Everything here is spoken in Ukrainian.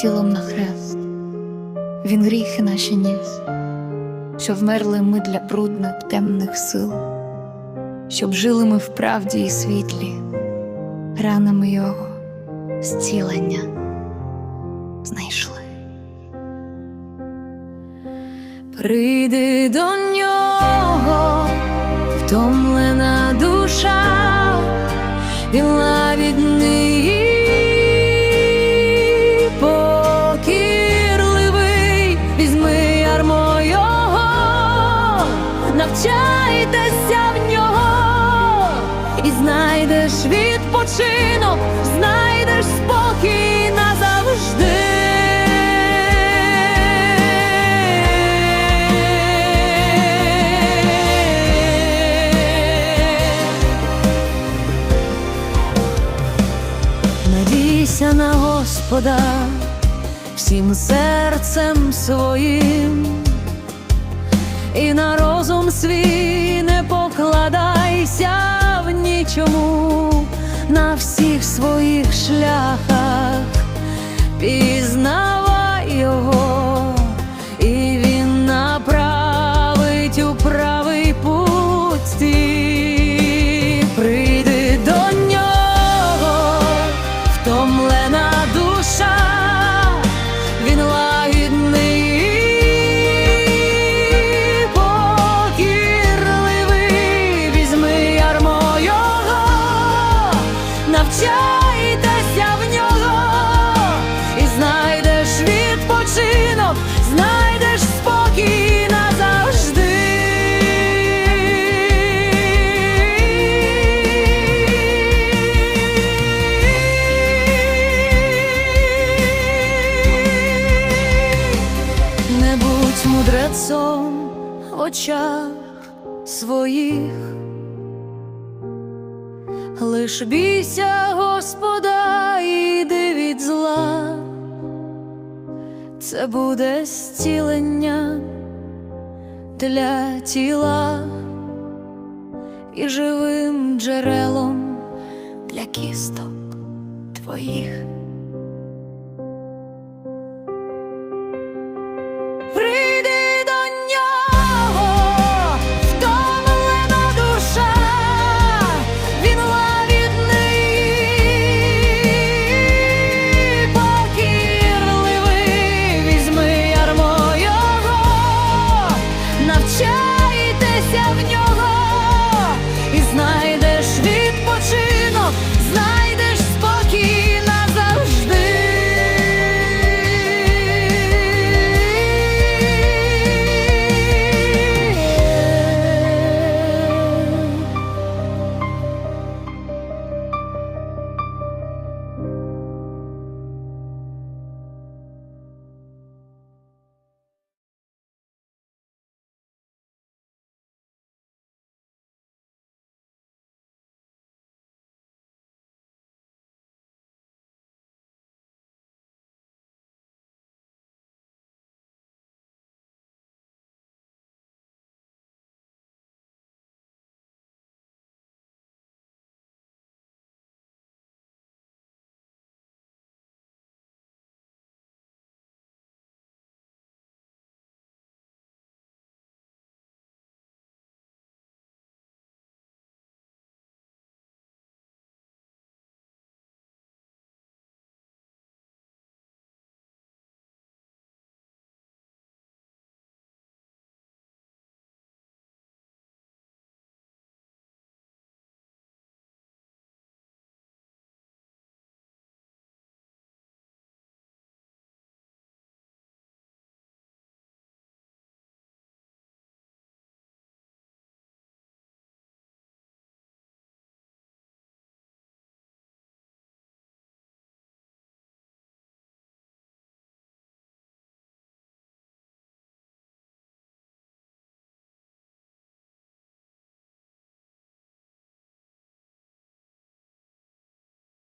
тілом на хрест, він гріхи наші ніс, що вмерли ми для брудних темних сил, щоб жили ми в правді і світлі, ранами його зцілення знайшли. Прийди до нього, втомлена душа, він лагідний навчайтеся в нього, і знайдеш відпочинок, знайдеш спокій назавжди. Надійся на Господа всім серцем своїм, і на розум свій не покладайся в нічому, на всіх своїх шляхах в очах своїх, лиш бійся Господа йди від зла, це буде зцілення для тіла і живим джерелом для кісток твоїх.